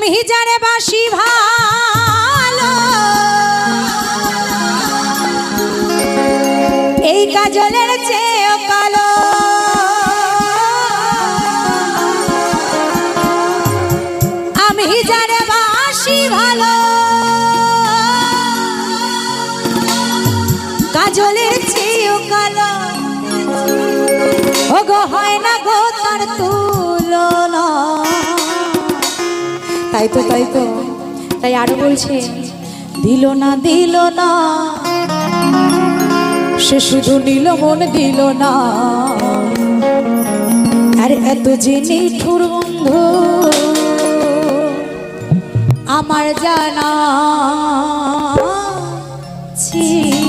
আমি জানে বাসি ভালো। এই কাজলের চেয়ে কালো। আমি জানে বাসি ভালো। কাজলের চেয়ে কালো। হয় না গো তার তুই তাই তো তাই তো। তাই আরও বলছে, দিল না দিল না, সে শুধু নিল মন, দিল না। আর এত যে নিঠুর বন্ধ, আমার জানা ছিল।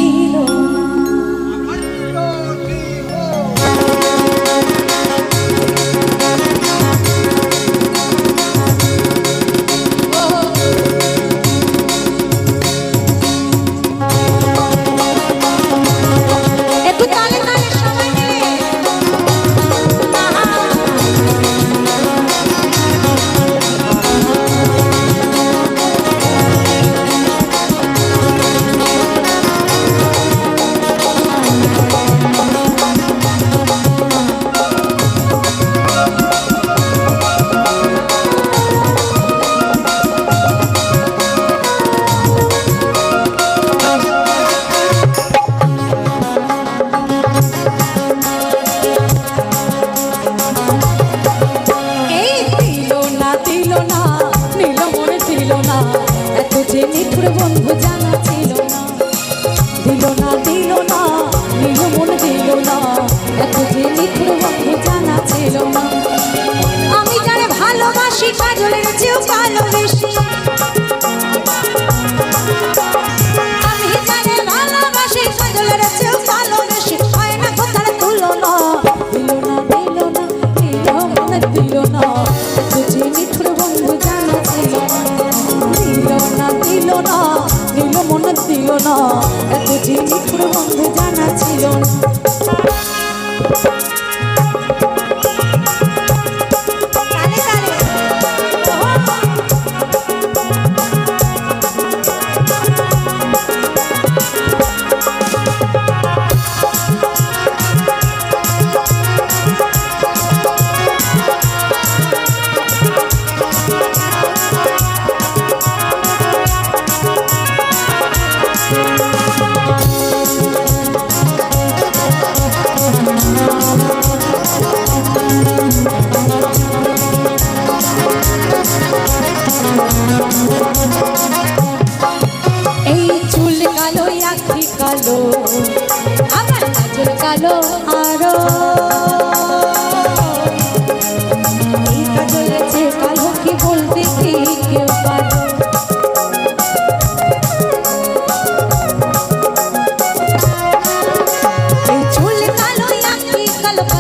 ছিল না। এত জিনিস প্রবন্ধে জানা ছিল না।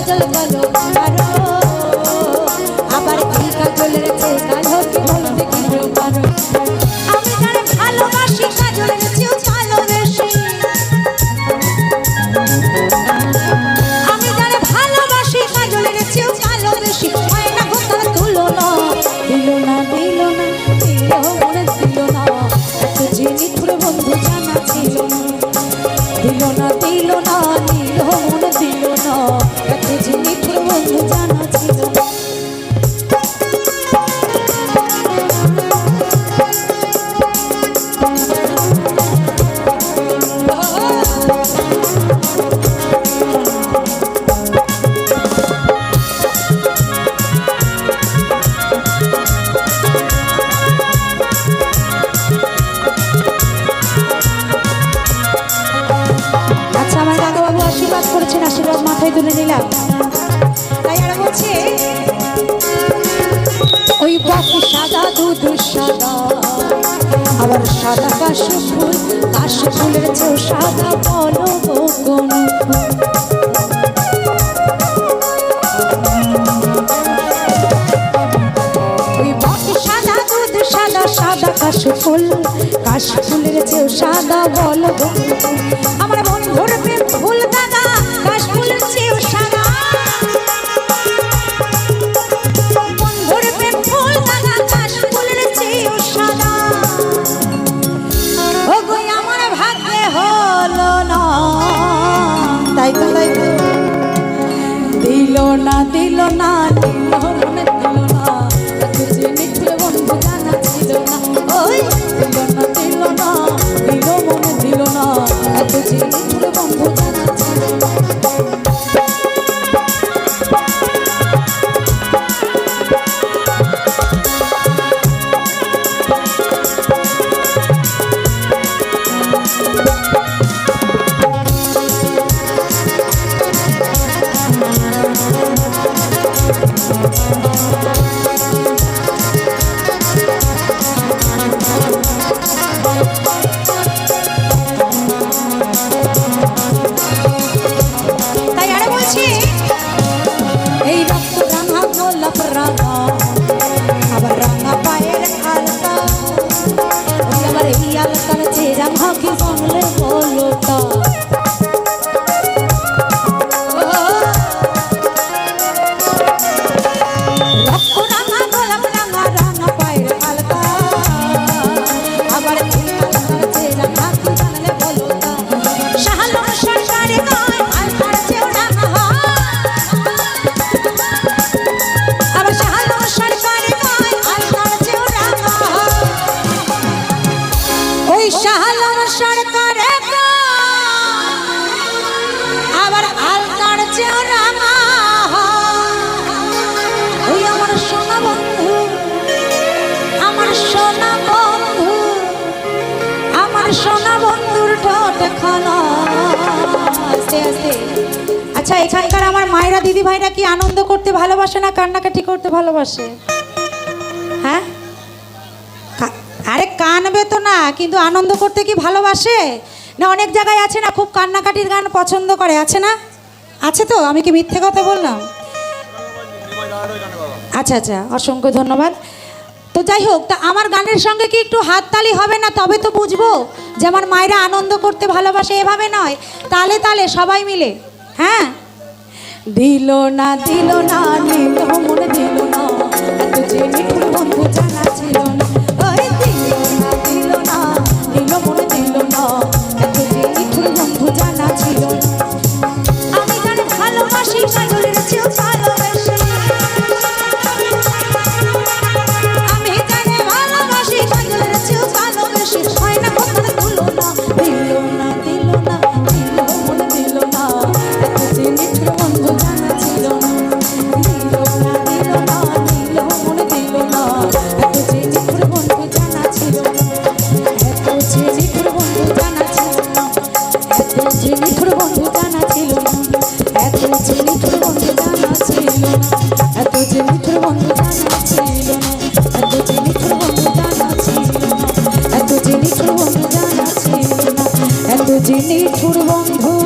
del valor. আবার সাদা কাশ ফুল কাশ ফুলের চেয়েও সাদা পলব কোন সাদা দুধ, সাদা সাদা কাশ ফুল কাশ ফুলের চেয়েও সাদা বলব আমার বন্ধুর প্রেম থাকলে বলো দেখানো আচ্ছা এখানকার আমার মায়েরা দিদি ভাইরা কি আনন্দ করতে ভালোবাসে না কান্নাকাটি করতে ভালোবাসে? হ্যাঁ? আরে কানবে তো না, কিন্তু আনন্দ করতে কি ভালোবাসে? না, অনেক জায়গায় আছে না, খুব কান্নাকাটির গান পছন্দ করে, আছে না? আছে তো, আমি কি মিথ্যে কথা বললাম? আচ্ছা আচ্ছা অসংখ্য ধন্যবাদ। তো যাই হোক, তা আমার গানের সঙ্গে কি একটু হাততালি হবে না? তবে তো বুঝব যে আমার মায়েরা আনন্দ করতে ভালোবাসে, এভাবে নয়। তালে তালে সবাই মিলে হ্যাঁ? দিল না দিল না দিল মনে দিল না নিঠুর বন্ধু